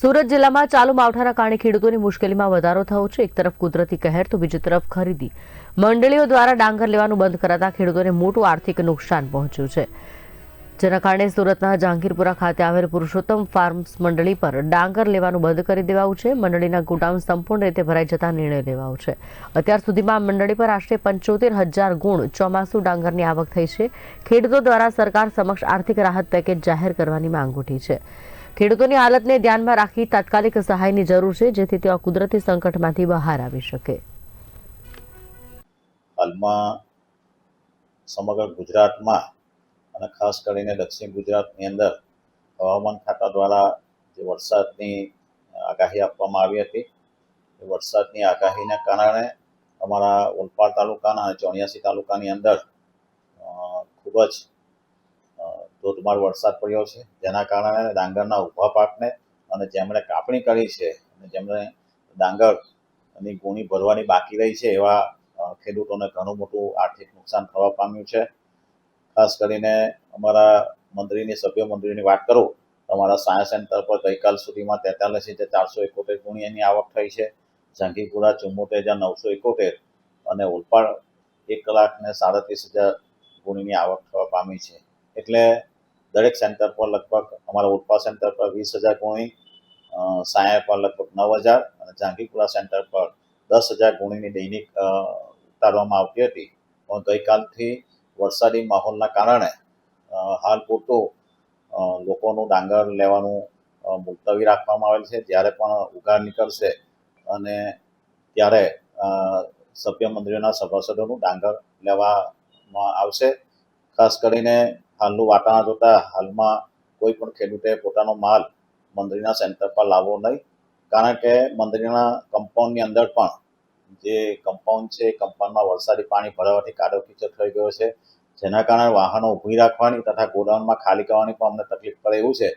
સુરત જિલ્લામાં ચાલુ માવઠાના કારણે ખેડૂતોની મુશ્કેલીમાં વધારો થયો છે. એક તરફ કુદરતી કહેર, તો બીજી તરફ ખરીદી. મંડળીઓ દ્વારા ડાંગર લેવાનું બંધ કરાતા ખેડૂતોને મોટું આર્થિક નુકસાન પહોંચ્યું છે. જેના કારણે સુરતના જહાંગીરપુરા ખાતે આવેલ પુરુષોત્તમ ફાર્મ્સ મંડળી પર ડાંગર લેવાનું બંધ કરી દેવાયું છે. મંડળીના ગોડાઉન સંપૂર્ણ રીતે ભરાઈ જતા નિર્ણય લેવાયો છે. અત્યાર સુધીમાં મંડળી પર આશરે પંચોતેર હજાર ગુણ ચોમાસુ ડાંગરની આવક થઈ છે. ખેડૂતો દ્વારા સરકાર સમક્ષ આર્થિક રાહત પેકેજ જાહેર કરવાની માંગ ઉઠી છે. ખેડૂતોની હાલતને ધ્યાનમાં રાખી તાત્કાલિક સહાયની જરૂર છે, જેથી તેઓ કુદરતી સંકટમાંથી બહાર આવી શકે. હાલમાં સમગ્ર ગુજરાતમાં અને ખાસ કરીને દક્ષિણ ગુજરાતની અંદર હવામાન ખાતા દ્વારા જે વરસાદની આગાહી આપવામાં આવી હતી, એ વરસાદની આગાહીના કારણે અમારા ઓલપાડ તાલુકાના અને ચોર્યાસી તાલુકાની અંદર ખૂબ જ ધોધમાર વરસાદ પડ્યો છે. જેના કારણે ડાંગરના ઊભા પાકને અને જેમણે કાપણી કરી છે અને જેમણે ડાંગરની ગુણી ભરવાની બાકી રહી છે એવા ખેડૂતોને ઘણું મોટું આર્થિક નુકસાન થવા પામ્યું છે. ખાસ કરીને અમારા મંત્રીની, સભ્ય મંત્રીની વાત કરું તો અમારા સાયન્સ સેન્ટર પર ગઈકાલ સુધીમાં તેતાલીસ હજાર ચારસો એકોતેર ગુણિયાની આવક થઈ છે. ઝાંખીપુરા ચુમ્મોતેર હજાર નવસો એકોતેર અને ઓલપાડ એક લાખ ને સાડત્રીસ હજાર ગુણીની આવક થવા પામી છે. એટલે દરેક સેન્ટર પર લગભગ અમારા ઓલપાડ સેન્ટર પર વીસ હજાર ગુણી સાયા પર લગભગ નવ હજાર અને જાંગીપુરા સેન્ટર પર દસ હજાર ગુણીની દૈનિક ઉતારવામાં આવતી હતી. પણ ગઈકાલથી વરસાદી માહોલના કારણે હાલ પૂરતું લોકોનું ડાંગર લેવાનું મુલતવી રાખવામાં આવેલ છે. જ્યારે પણ ઉઘાડ નીકળશે અને ત્યારે સભ્ય મંત્રીઓના સભાસદોનું ડાંગર લેવામાં આવશે. ખાસ કરીને હાલનું વાતાવરણ જોતાં હાલમાં કોઈ પણ ખેડૂતે પોતાનો માલ મંદિરના સેન્ટર પર લાવવો નહીં. કારણ કે મંદિરના કમ્પાઉન્ડની અંદર પણ જે કમ્પાઉન્ડ છે કમ્પાઉન્ડમાં વરસાદી પાણી ભરાવાથી કાદવ કીચડ થઈ ગયો છે. જેના કારણે વાહનો ઊભી રાખવાની તથા ગોડાઉનમાં ખાલી કરવાની પણ અમને તકલીફ પડે એવું છે.